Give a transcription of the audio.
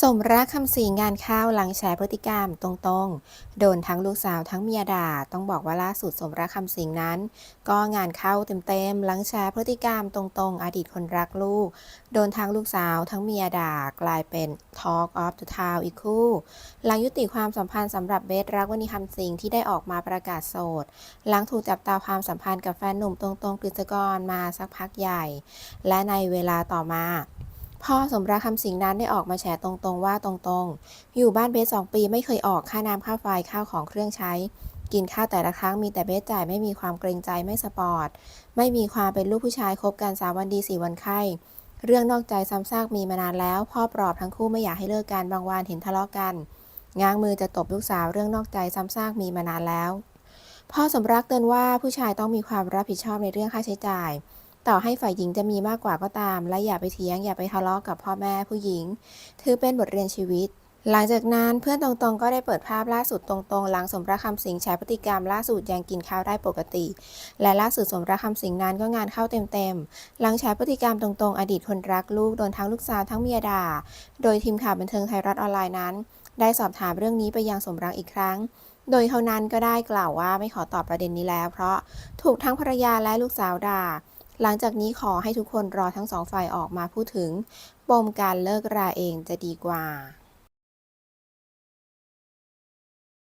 สมรักคำศรีงานเข้าวหลังแฉพฤติกรรมตรงๆ โดนทั้งลูกสาวทั้งเมียด่าต้องบอกว่าล่าสุดสมรักคำสิงนั้น ก็งานเข้าเต็มๆหลังแฉพฤติกรรมตรงๆ อดีตคนรักลูก โดนทั้งลูกสาวทั้งเมียด่ากลายเป็น Talk of the Town อีกคู่ หลังยุติความสัมพันธ์สำหรับเบสรักวณีคำสิงที่ได้ออกมาประกาศโสด หลังถูกจับตาความสัมพันธ์กับแฟนหนุ่มตรงๆกฤษกรมาสักพักใหญ่ และในเวลาต่อมา พ่อสมรักคำสิงนั้นได้ออกมาแฉตรงๆว่าตรงๆ อยู่บ้านเบสสองปีไม่เคยออกค่าน้ำค่าไฟข้าวของเครื่องใช้ กินข้าวแต่ละครั้งมีแต่เบสจ่ายไม่มีความเกรงใจไม่สปอร์ต ไม่มีความเป็นลูกผู้ชายคบกันสามวันดีสี่วันไข้เรื่องนอกใจซ้ำซากมีมานานแล้ว พ่อปลอบทั้งคู่ไม่อยากให้เลิกกันบางวันเห็นทะเลาะกัน ง้างมือจะตบลูกสาวเรื่องนอกใจซ้ำซากมีมานานแล้ว พ่อสมรักเตือนว่าผู้ชายต้องมีความรับผิดชอบในเรื่องค่าใช้จ่าย ต่อให้ฝ่ายหญิงจะมีมากกว่าก็ตาม และอย่าไปเถียงอย่าไปทะเลาะกับพ่อแม่ผู้หญิง ถือเป็นบทเรียนชีวิต หลังจากนั้นเพื่อนตรงๆ ก็ได้เปิดภาพล่าสุดตรงๆ หลังสมรักคำสิงแชร์พฤติกรรมล่าสุดยังกินข้าวได้ปกติ และล่าสุดสมรักคำสิงนั้นก็งานเข้าเต็มๆ หลังแชร์พฤติกรรมตรงๆ อดีตคนรักลูกโดนทั้งลูกสาวทั้งเมียด่า โดยทีมข่าวบันเทิงไทยรัฐออนไลน์นั้น ได้สอบถามเรื่องนี้ไปยังสมรักอีกครั้งโดยเท่านั้นก็ได้กล่าวว่าไม่ขอตอบประเด็นนี้แล้ว เพราะถูกทั้งภรรยาและลูกสาวด่า หลังจากนี้ขอให้ทุกคนรอทั้งสองฝ่ายออกมาพูดถึง ปมการเลิกราเองจะดีกว่า